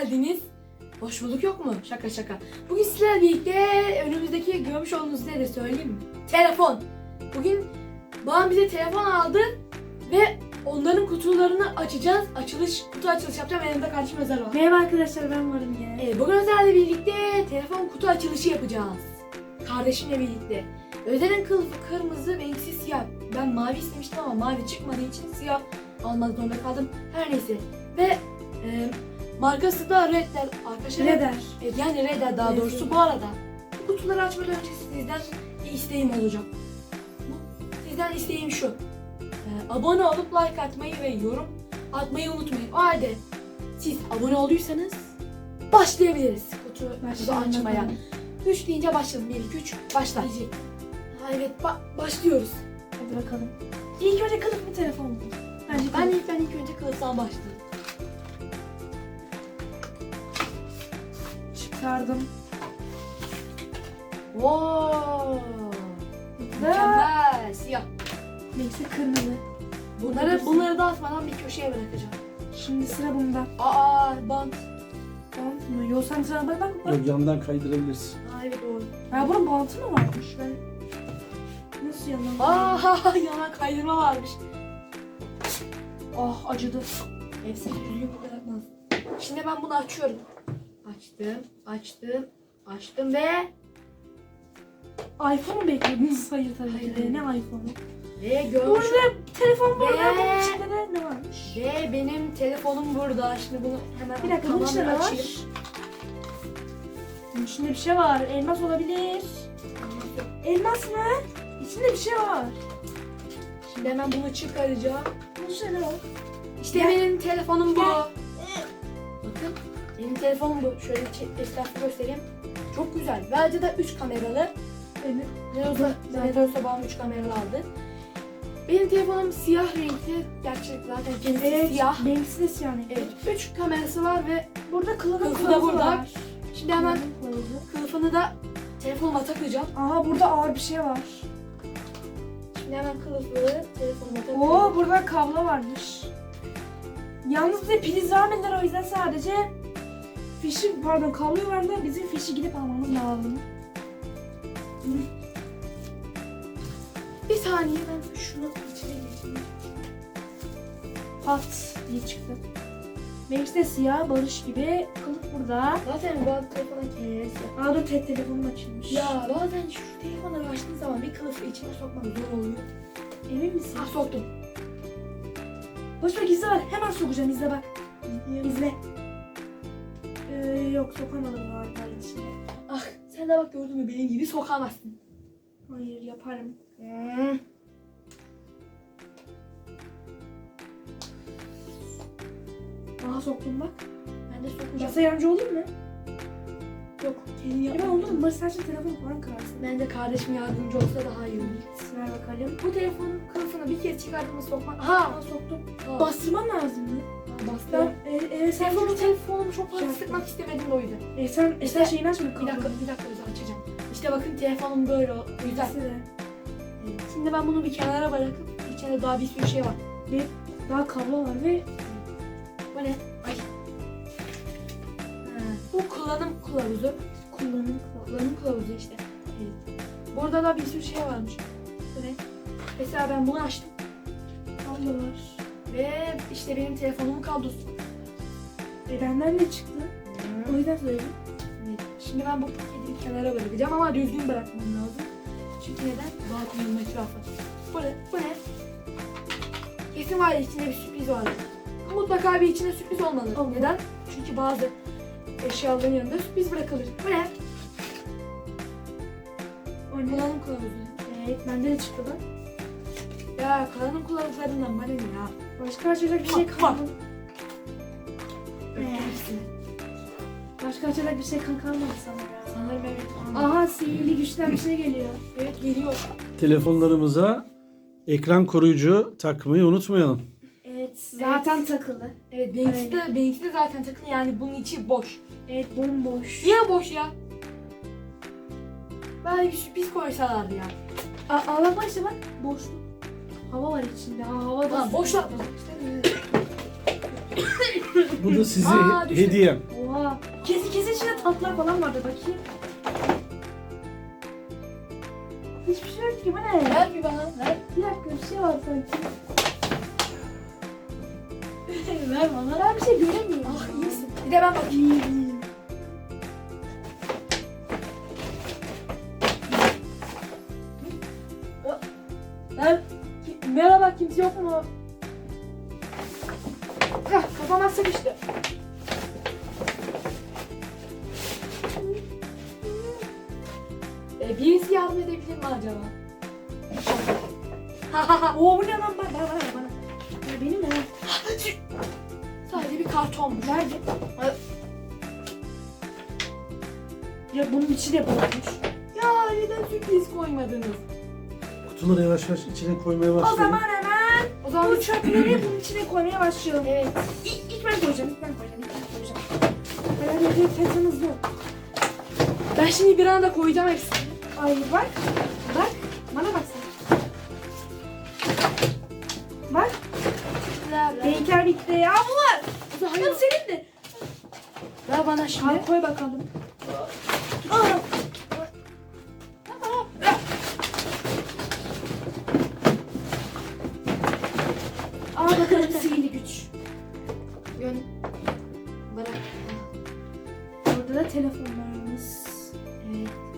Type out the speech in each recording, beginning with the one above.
geldiniz. Hoş bulduk yok mu? Şaka şaka. Bugün sizlerle birlikte önümüzdeki görmüş olduğunuz de söyleyeyim mi? Telefon. Bugün babam bize telefon aldı ve onların kutularını açacağız. Açılış, kutu açılış yapacağım. Yanımda kardeşim Özer var. Merhaba arkadaşlar ben varım ya. Ee, bugün Özer'le birlikte telefon kutu açılışı yapacağız. Kardeşimle birlikte. Özer'in kılıfı kırmızı, benimkisi siyah. Ben mavi istemiştim ama mavi çıkmadığı için siyah almak zorunda kaldım. Her neyse. Ve e, markası da Redder arkadaşlar. Neden? E, yani Redder daha doğrusu. Bu arada bu kutuları açmadan önce sizden bir isteğim olacak. Sizden isteğim şu. E, abone olup like atmayı ve yorum atmayı unutmayın. O halde siz abone olduysanız başlayabiliriz kutu, Başlayalım açmaya. bakalım. 3 deyince başlayalım. 1, 2, 3 başla. Evet ba- başlıyoruz. Hadi bakalım. İlk önce kılıf mı telefon mu? Bence Ben ilk, ben ilk önce kılıftan başlayayım. Çıkardım. Wow. Mükemmel. Siyah. neyse kırmızı. Bunları, bunları da atmadan bir köşeye bırakacağım. Şimdi sıra bunda. Aa bant. Bant mı? Yo sen sana bak bak. bak. Yok yandan kaydırabilirsin. Aa evet doğru. Ha bunun bantı mı varmış? Ben nasıl yandan? Aa yalan kaydırma varmış. Ah acıdı. Hepsi düzgün bırakmaz. Şimdi ben bunu açıyorum. Açtım, açtım, açtım ve iPhone mu bekliyordunuz? Hayır tabii ki de. Ne iPhone'u? ve görmüş Burada telefon burada. Ve- Bunun içinde de ne varmış? ve benim telefonum burada. Şimdi bunu hemen Bir dakika bunun içinde ne var? açayım. Bunun içinde bir şey var. Elmas olabilir. Elmas mı? İçinde bir şey var. Şimdi hemen bunu çıkaracağım. Bunun içinde ne var? İşte Gel. benim telefonum bu. Gel. Benim telefonum bu. Şöyle etrafı göstereyim. Çok güzel. Ve ayrıca da 3 kameralı. Olsa babam 3 kameralı aldı. Benim telefonum siyah renkli. Gerçek zaten kendisi Evet. siyah. Benimkisi de siyah renkli. Evet 3 kamerası var ve Burada kılıfın Kılıfı da kılıfı burada. var. şimdi hemen Kılıfın kılıfı. kılıfını da telefonuma takacağım. Aha burada ağır bir şey var. Şimdi hemen kılıfı telefonuma takıyorum. Oo burada kablo varmış. Yalnız bir priz vermediler o yüzden sadece fişi pardon kablo verdiler bizim fişi gidip almamız lazım. Bir saniye ben şunu içine geçeyim. Pat diye çıktı. Benimkisi de siyah barış gibi kılıf burada. Zaten bazı telefonun kenarı siyah. Aa da tek telefonum açılmış. Ya bazen şu telefonları açtığın zaman bir kılıfı içine sokmak zor oluyor. Emin misin? Ah soktum. Boş ver izle bak hemen sokacağım izle bak. İzle. Ee, yok sokamadım galiba içine. Ah sen de bak gördün mü benim gibi sokamazsın. Hayır yaparım. Hmm. Aha soktum bak. Ben de sokacağım. Masa yardımcı olayım mı? Yok kendin Ya ben olur mu? Barış sen şimdi telefonu falan kırarsın. Kardeşim yardımcı olsa daha iyi olur. Ver bakalım. Bu telefonun kılıfını bir kez çıkardığımda sokmak... Aha! Aa soktum. Bas. Bastırman lazım mı? Bastım. Ben e, e, sen Telefonu, telefonu telefonumu çok fazla sıkmak istemedim o yüzden. e, sen e, sen şeyini açma Bir dakika, bir dakika özel açacağım. İşte bakın telefonum böyle o yüzden. De. Şimdi ben bunu bir kenara bırakıp içinde daha bir sürü şey var. Daha kablo var ve Bu ne? Ay. Bu kullanım kılavuzu. kullanım Kullanım kılavuzu işte. Evet. Burada da bir sürü şey varmış. Ne? Mesela ben bunu açtım. kablo var. Ve işte benim telefonumun kablosu. E, benden de çıktı. O yüzden söyledim. Evet. Şimdi ben bu paketi bir kenara bırakacağım ama düzgün bırakmam lazım. Çünkü neden? Balkonun etrafı. Bu ne? Bu ne? Kesin var ya içinde bir sürpriz var. Mutlaka bir içinde sürpriz olmalı. Olmalı. Neden? Çünkü bazı eşyaların yanında sürpriz bırakılır. Bu ne? O ne? Kullanım kılavuzu. Evet bende de çıktı bak. Ya kullanım kılavuzlarından bana ne ya? Başka açacak bir şey Bak, kalmadı. Ee. Başka açacak bir şey kan- kalmadı sana ya. Sanırım evet. Aha sihirli güçten bir şey geliyor. Evet geliyor. Telefonlarımıza ekran koruyucu takmayı unutmayalım. Evet zaten takılı. Evet benimkisi de, benimkisi de zaten takılı yani bunun içi boş. Evet bomboş. Niye boş ya? Bari bir sürpriz koysalardı ya. Aa, aa bak işte bak boşluk. Hava var içinde. Aa, hava da Lan boş yapma. Bu da size Aa, düştü. hediyem. Oha Oha. Kesi kesi içinde tatlar falan vardı bakayım. Hiçbir şey yok ki bu ne? Ver bir bana. Ver. Bir dakika bir şey var sanki. Ver bana. Ben bir şey göremiyorum. Ah iyi misin? Bir de ben bakayım. Ver. Ki- Merhaba kimse yok mu? Heh, kafama sıkıştı. E, birisi yardım edebilir mi acaba? Oo bu ne lan? Bana bana bana. bana. Ya benim ne? Sadece bir karton. Nerede? Ya bunun içi de boşmuş. Ya neden sürpriz koymadınız? Kutuları yavaş yavaş içine koymaya O başlayın. zaman hemen O zaman bu çöpleri bunun içine koymaya başlayalım. Evet. İlk, ilk ben koyacağım, ilk ben koyacağım, ilk ben koyacağım. Hadi hadi sen hızlı. Ben şimdi bir anda koyacağım hepsini. Ay bak, bak, bana bak sen. Ya bu var. Hadi senin de. Ver bana şimdi. Al koy bakalım. Aa. Al bakalım sihirli güç. Gön... Bırak. Burada da telefonlarımız. Evet.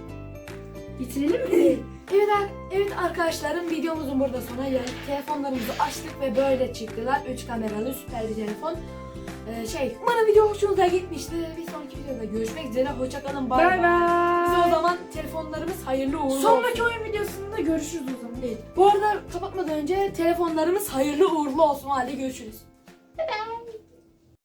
Bitirelim mi? Evet, evet arkadaşlarım videomuzun burada sona geldik. Telefonlarımızı açtık ve böyle çıktılar. 3 kameralı süper bir telefon. Ee, şey, umarım video hoşunuza gitmiştir. Bir sonraki videoda görüşmek üzere. Hoşçakalın. Bay Bay. Bize o zaman telefonlarımız hayırlı uğurlu Sonraki olsun. oyun videosunda görüşürüz o zaman. Evet. Bu arada kapatmadan önce telefonlarımız hayırlı uğurlu olsun. Hadi görüşürüz.